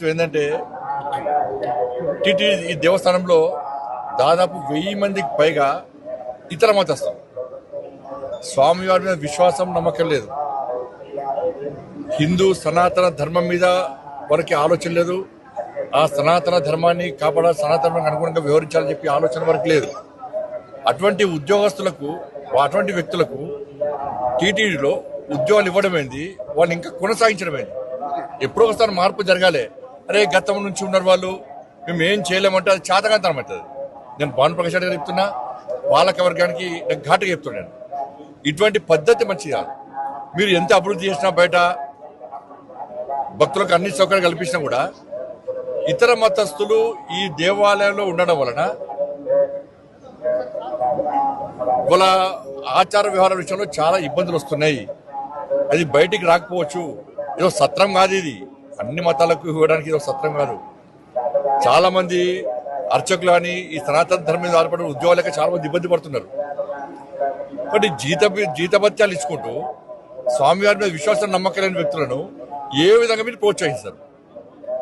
ఏంటంటే టిటి ఈ దేవస్థానంలో దాదాపు వెయ్యి మందికి పైగా ఇతర మతస్థం స్వామివారి మీద విశ్వాసం నమ్మకం లేదు. హిందూ సనాతన ధర్మం మీద వారికి ఆలోచన లేదు. ఆ సనాతన ధర్మాన్ని కాపాడాలి సనాతనానికి అనుగుణంగా వివరించాలని చెప్పి ఆలోచన వరకు లేదు. అటువంటి ఉద్యోగస్తులకు అటువంటి వ్యక్తులకు టీటీడీలో ఉద్యోగాలు ఇవ్వడం ఏంది వాళ్ళు ఇంకా కొనసాగించడం ఏంది ఎప్పుడో ఒకసారి మార్పు జరగాలి. అరే గతం నుంచి ఉన్నారు వాళ్ళు. మేము ఏం చేయలేమంటే అది చేతకాంతరం అవుతుంది. నేను భాను ప్రకాష్ రెడ్డి గారు చెప్తున్నా పాలక వర్గానికి నేను ఘాటుగా చెప్తున్నాను ఇటువంటి పద్ధతి మంచిది? కాదు మీరు ఎంత అభివృద్ధి చేసినా బయట భక్తులకు అన్ని సౌకర్యాలు కల్పించినా కూడా ఇతర మతస్థులు ఈ దేవాలయంలో ఉండడం వలన వాళ్ళ ఆచార వ్యవహార విషయంలో చాలా ఇబ్బందులు వస్తున్నాయి. అది బయటికి రాకపోవచ్చు. ఏదో సత్రం కాదు ఇది. అన్ని మతాలకు ఇవ్వడానికి ఇది ఒక సత్రం కాదు. చాలా మంది అర్చకులు అని ఈ సనాతన ధర్మం మీద ఆధారపడిన ఉద్యోగాలక చాలా మంది ఇబ్బంది పడుతున్నారు. కాబట్టి జీత జీతభత్యాలు ఇచ్చుకుంటూ స్వామివారి మీద విశ్వాసం నమ్మకం లేని వ్యక్తులను ఏ విధంగా మీరు ప్రోత్సహిస్తారు?